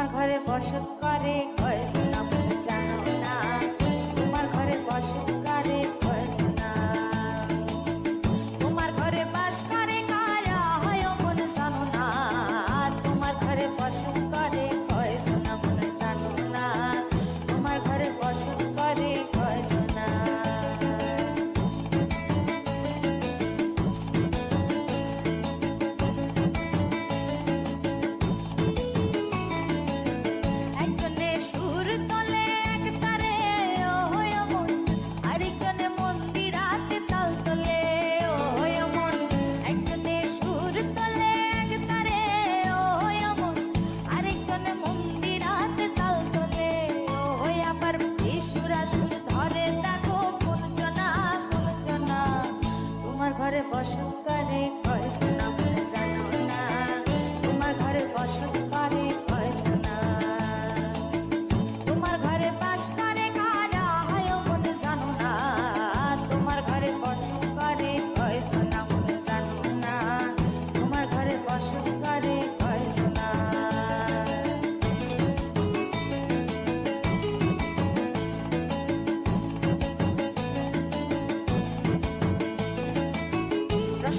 তোমার ঘরে বসত করে কয়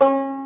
you.